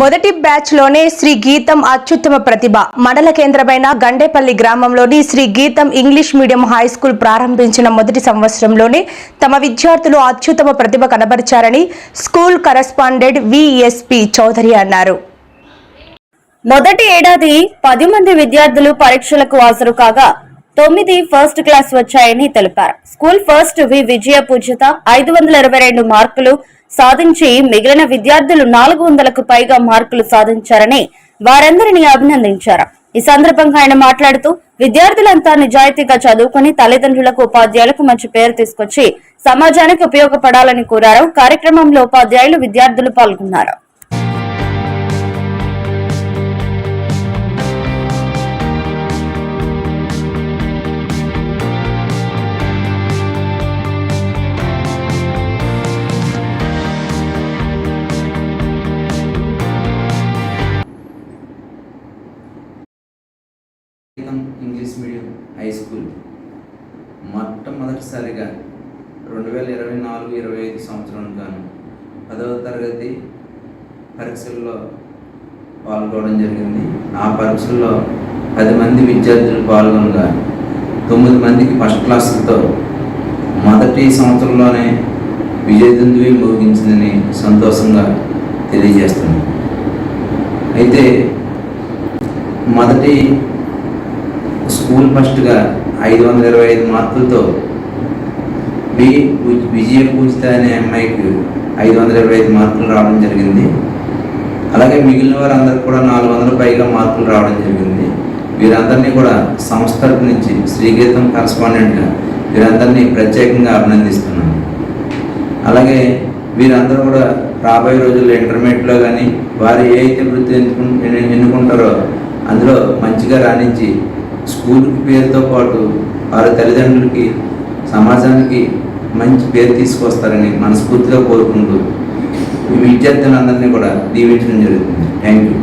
మొదటి బ్యాచ్లోనే శ్రీ గీతం అత్యుత్తమ ప్రతిభ. మండల కేంద్రమైన గండేపల్లి గ్రామంలోని శ్రీ గీతం ఇంగ్లీష్ మీడియం హై స్కూల్ ప్రారంభించిన మొదటి సంవత్సరంలోనే తమ విద్యార్థులు అత్యుత్తమ ప్రతిభ కనబరిచారని స్కూల్ కరస్పాండెంట్ విఎస్పి చౌదరి అన్నారు. మొదటి ఏడాది పది మంది విద్యార్థులు పరీక్షలకు హాజరు కాగా తొమ్మిది ఫస్ట్ క్లాస్ వచ్చాయని తెలిపారు. స్కూల్ ఫస్ట్ వి విజయ పూజిత ఐదు వందల ఇరవై రెండు మార్కులు సాధించి మిగిలిన విద్యార్థులు నాలుగు వందలకు పైగా మార్కులు సాధించారని వారందరినీ అభినందించారు. ఈ సందర్భంగా ఆయన మాట్లాడుతూ విద్యార్థులంతా నిజాయితీగా చదువుకుని తల్లిదండ్రులకు ఉపాధ్యాయులకు మంచి పేరు తీసుకొచ్చి సమాజానికి ఉపయోగపడాలని కోరారు. కార్యక్రమంలో ఉపాధ్యాయులు విద్యార్థులు పాల్గొన్నారు. గీతం ఇంగ్లీష్ మీడియం హై స్కూల్. మొట్టమొదటిసారిగా రెండు వేల ఇరవై నాలుగు ఇరవై ఐదు సంవత్సరం గాను పదవ తరగతి పరీక్షల్లో పాల్గొనడం జరిగింది. ఆ పరీక్షల్లో పది మంది విద్యార్థులు పాల్గొనగా తొమ్మిది మందికి ఫస్ట్ క్లాసులతో మొదటి సంవత్సరంలోనే విజయదుందువి మోగించిందని సంతోషంగా తెలియజేస్తున్నాను. అయితే మొదటి స్కూల్ ఫస్ట్గా ఐదు వందల ఇరవై ఐదు మార్కులతో వి విజయ పూజిత అనే అమ్మాయికి ఐదు వందల ఇరవై ఐదు మార్కులు రావడం జరిగింది. అలాగే మిగిలిన వారందరూ కూడా నాలుగు వందల పైగా మార్కులు రావడం జరిగింది. వీరందరినీ కూడా సంస్థ తరపు నుంచి శ్రీగీతం కరస్పాండెంట్గా వీరందరినీ ప్రత్యేకంగా అభినందిస్తున్నాను అలాగే వీరందరూ కూడా రాబోయే రోజుల్లో ఇంటర్మీడియట్లో కానీ వారు ఏ అయితే వృత్తి ఎన్నుకుంటారో అందులో మంచిగా రాణించి స్కూల్ పేరుతో పాటు వారి తల్లిదండ్రులకి సమాజానికి మంచి పేరు తీసుకొస్తారని మనస్ఫూర్తిగా కోరుకుంటూ ఈ విద్యార్థులందరినీ కూడా దీవించడం జరుగుతుంది. Thank you.